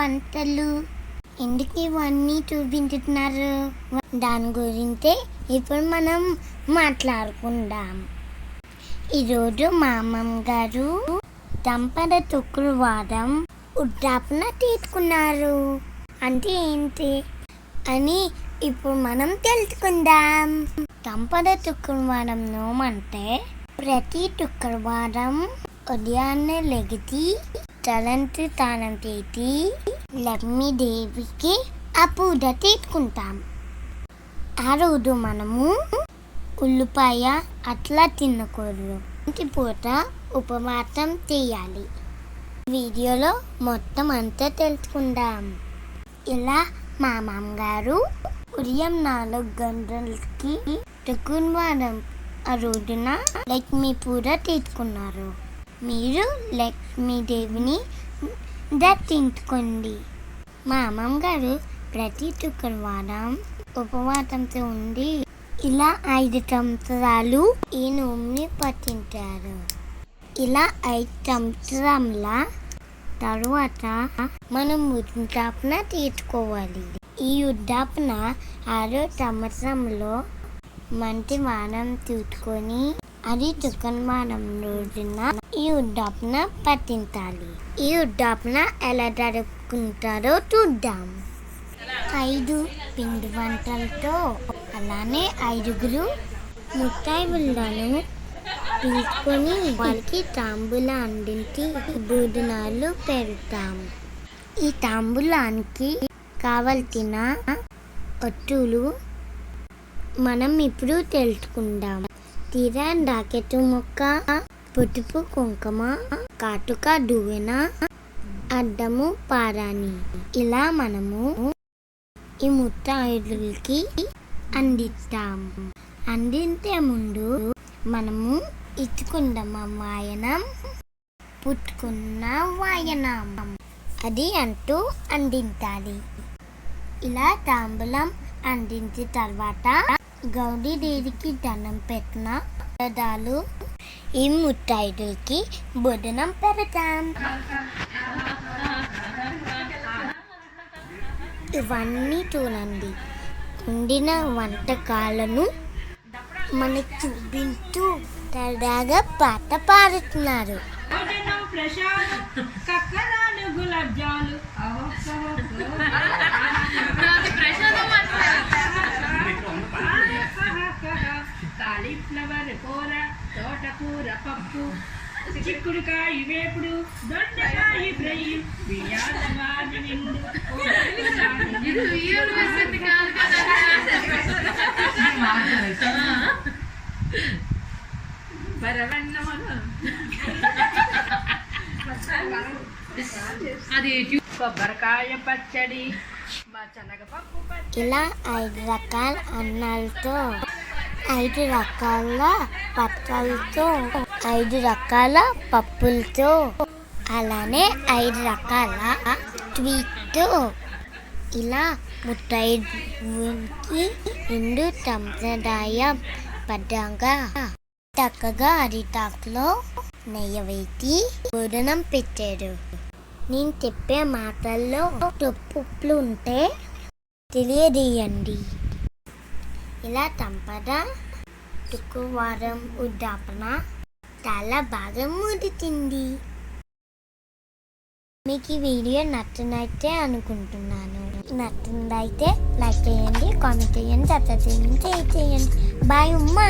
వంటలు? ఎందుకు ఇవన్నీ చూపించుతున్నారు? దాని గురించే ఇప్పుడు మనం మాట్లాడుకుందాం. ఈరోజు మా అమ్మమ్మ గారు దంపద శుక్రవారం ఉద్దాపన తీసుకున్నారు అంటే ఏంటి? అని ఇప్పుడు మనం తెలుసుకుందాం. దంపద శుక్రవారం నోమంటే ప్రతి శుక్రవారం ఉదయాన్నే లెగితి తలంటి తానం తీతి లక్ష్మీదేవికి ఆ పూజ తీసుకుంటాం ఆ రోజు మనము ఉల్లిపాయ అట్లా తినకూడదు. ఇంటి పూట ఉపవాసం చేయాలి. వీడియోలో మొత్తం అంతా తెలుసుకుందాం. ఇలా మా మామగారు ఉదయం నాలుగు గంటలకి శుక్రవారం ఆ రోజున లక్ష్మీ పూజ తీసుకున్నారు మీరు లక్ష్మీదేవిని దర్శించుకోండి మా అమ్మమ్మ గారు ప్రతి శుక్రవారం ఉపవాసంతో ఉండి ఇలా ఐదు సంవత్సరాలు ఈ నోముని పట్టించారు ఇలా ఐదు సంవత్సరాల తరువాత మనం ఉద్దాపన తీసుకోవాలి ఈ ఉద్దాపన ఆరో సంవత్సరంలో మంచి వారం తీసుకొని అది శుక్రవారం రోజున ఈ ఉద్దాపన పట్టించాలి. ఈ ఉద్దాపన ఎలా జరుపుకుంటారో చూద్దాం. ఐదు పిండి వంటలతో అలానే ఐదుగురు ముత్తైదులను పిలుచుకొని వాళ్ళకి తాంబూల అందించి భోజనాలు పెడతాం. ఈ తాంబూలానికి కావలసిన వస్తువులు మనం ఇప్పుడు తెలుసుకుందాం. తీరా డాకెట్ మొక్క పొట్టుపు కుంకుమ కాటుక దువ్వెన అడ్డము పారాని ఇలా మనము ఈ ముత్తైదులకి అందిస్తాం. అందించే ముందు మనము ఇచ్చుకుందాం వాయనం పుట్టుకున్న వాయనం. అది అంటూ అందించాలి. ఇలా తాంబూలం అందించిన తర్వాత గౌరీదేవికి దండం పెట్టిన పదాలు ఈ ముత్తైదులకి భోజనం పెడతాం. ఇవన్నీ చూడండి. వండిన వంటకాలను మనకి చూపించూ సరదాగా పాట పాడుతున్నారు. భోజనం చిక్కుడుకాయ వేపుడు దొండకాయ నిండు అది కొబ్బరికాయ పచ్చడి మా శనగపప్పు పచ్చడి. ఇలా ఐదు రకాల అన్నాలతో ఐదు రకాల పత్రాలతో. ఐదు రకాల పప్పులతో. అలానే ఐదు రకాల స్వీట్తో. ఇలా ముత్తైదుకి రెండు సంప్రదాయ పద్ధంగా చక్కగా అరిటాకులో నెయ్యి వేసి భోజనం పెట్టారు. నేను చెప్పే మాటల్లో తప్పులు ఉంటే తెలియజేయండి. ఇలా తంపద శుక్రవారం ఉద్యాపన చాలా బాగా ముడిచింది మీకు ఈ వీడియో నచ్చినట్టే అనుకుంటున్నాను. నచ్చిందైతే లైక్ చేయండి కామెంట్ చేయండి సబ్స్క్రైబ్ చేయండి షేర్ చేయండి. బాయ్ ఉమ్మా.